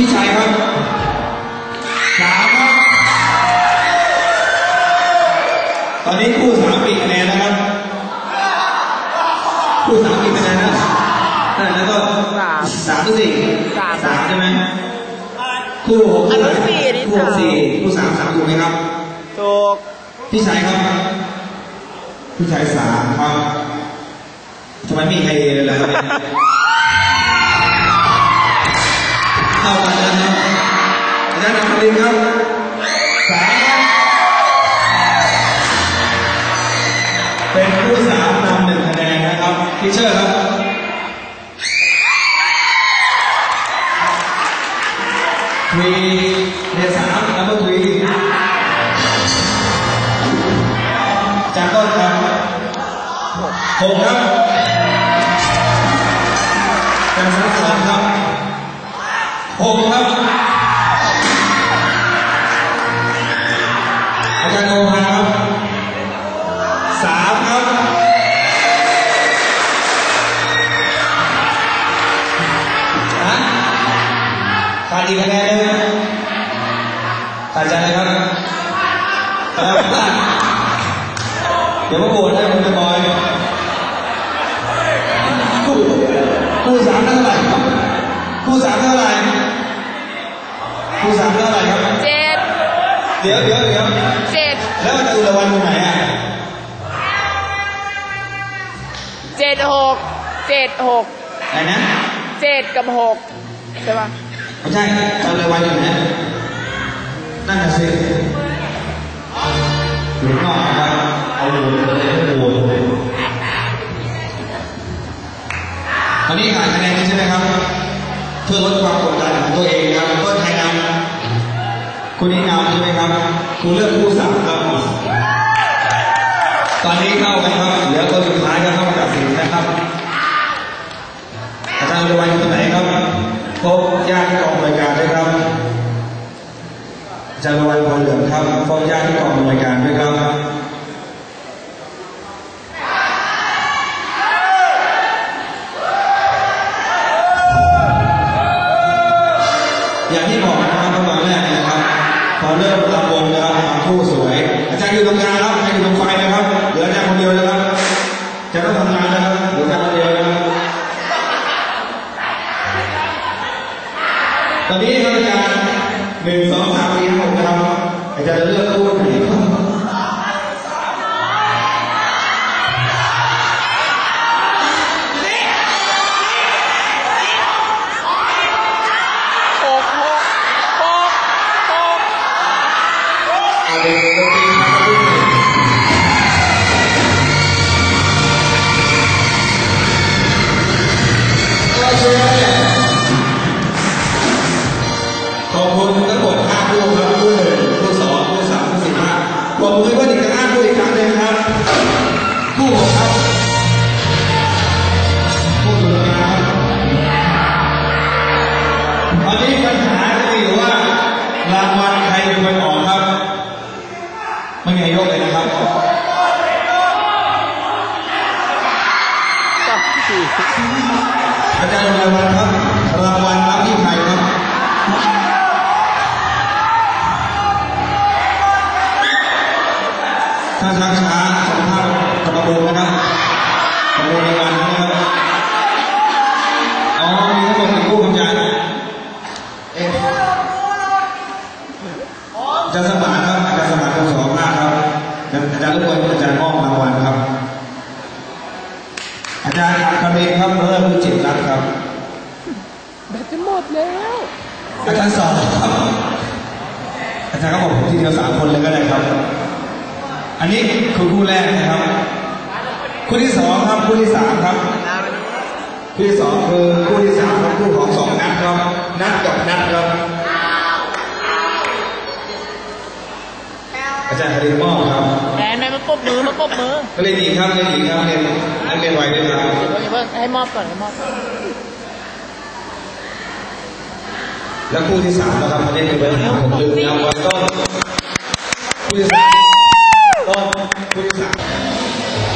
พี่ชัยครับสามครับตอนนี้คู่สามปีคะแนนนะครับคู่สามปีคะแนนนะเท่าไหร่นะก็สามสามหรือสี่สามสามใช่ไหมคู่หกอันคู่นั้นสี่อันนี้คู่หกสามสี่คู่สามสามถูกไหมครับถูกพี่ชัยครับ พี่ชัยสามครับทำไมไม่มีใครเอเลยครับ เนี่ยเท่ากันนะครับอาจารย์อัครินครับสามครับเป็นผู้สามนำหนึ่งคะแนนนะครับทีเชอร์ครับทวีเรียนสามนับเบอร์ทวีจานต้นครับหกครับจานสังสองครับ หกครับอาจารย์โอภาครับสามครับฮะขาดอีกคะแนนหนึงขาดใจอะครับแล้วเดี๋ยวมาโหวตให้คุณบอยคู่สามเท่าไหร่คู่สามเท่าไหร่ คู่สามเท่าไหร่ครับเจ็ดเดี๋ยวเดี๋ยวเดี๋ยวเจ็ดแล้วอาจารย์อุลวันอยู่ไหนอะเจ็ดหกเจ็ดหกไหนนะเจ็ดกับหกใช่ปะไม่ใช่อาจารย์อุลวันอยู่ไหนนั่นน่ะสิอยู่นอกนะครับเอาโหวตเลยให้โหวตตอนนี้ขาดคะแนนใช่ไหมครับ เพื่อลดความกดดันของตัวเองครับต้นไทยนำ คุณนี่นำใช่ไหมครับ คุณเลือกคู่สามครับ ตอนนี้เข้าไปครับ เหลือคนสุดท้ายก็เข้ามาตัดสินนะครับ อาจารย์ระวันอยู่ตรงไหนครับ พบญาติกองรายการด้วยครับ อาจารย์ระวันพลเหลืองครับ พบญาติกองรายการด้วยครับ อาจารย์อยู่ตรงกลางครับอาจารย์อยู่ตรงไฟนะครับ เหลืออาจารย์คนเดียวนะครับ จะต้องทำงานนะครับเหลืออาจารย์คนเดียวนะครับ ตอนนี้ครับอาจารย์หนึ่งสองสามสี่ห้าหกนะครับอาจารย์จะเลือกคู่ไว่าอีกจะห้าคู่อีกครั้งหนึ่งครับคู่หกครับคู่สุดท้ายครับตอนนี้ปัญหาจะมีว่า รางวัลใครเป็นคน ออกครับไม่มีใครยกเลยนะครับอาจารย์รางวัลครับรางวัลรับที่ใครครับถ้าช้าช้าสัมภาษณ์กรรมบูรนะครับกรรมบูรรางวัลนะครับอ๋อมีทั้งหมดกี่คู่ครับอาจารย์เอ๊ะอาจารย์สมานครับอาจารย์สมานคนสองห้าครับอาจารย์รบกวนอาจารย์มอบรางวัลครับ อา จารย์อัครินทร์ครับเริ่มจิตรัตน์ครับแบตจะหมดแล้ว อาจารย์สอบครับอาจารย์ก็บอกผมทีเดียวสามคนเลยก็ได้ครับ อันนี้คือคู่แรกนะครับ คู่ที่สองครับคู่ที่สามครับคู่ที่สองคือคู่ที่สามครับคู่ของสองนัดครับนัดกับนัดครับ จารย์คารินมอบครับแอนแม่มาปรบมือมาปรบมือก็เลยดีครับเลยดีครับเรียนนักเรียนไวด้วยครับเดี๋ยวเพิ่งให้มอบก่อนให้มอบก่อนแล้วคู่ที่สามนะครับประเด็นเป็นเบอร์หาผมลืมนะครับวันต้นคู่ที่สามต้นคู่ที่สาม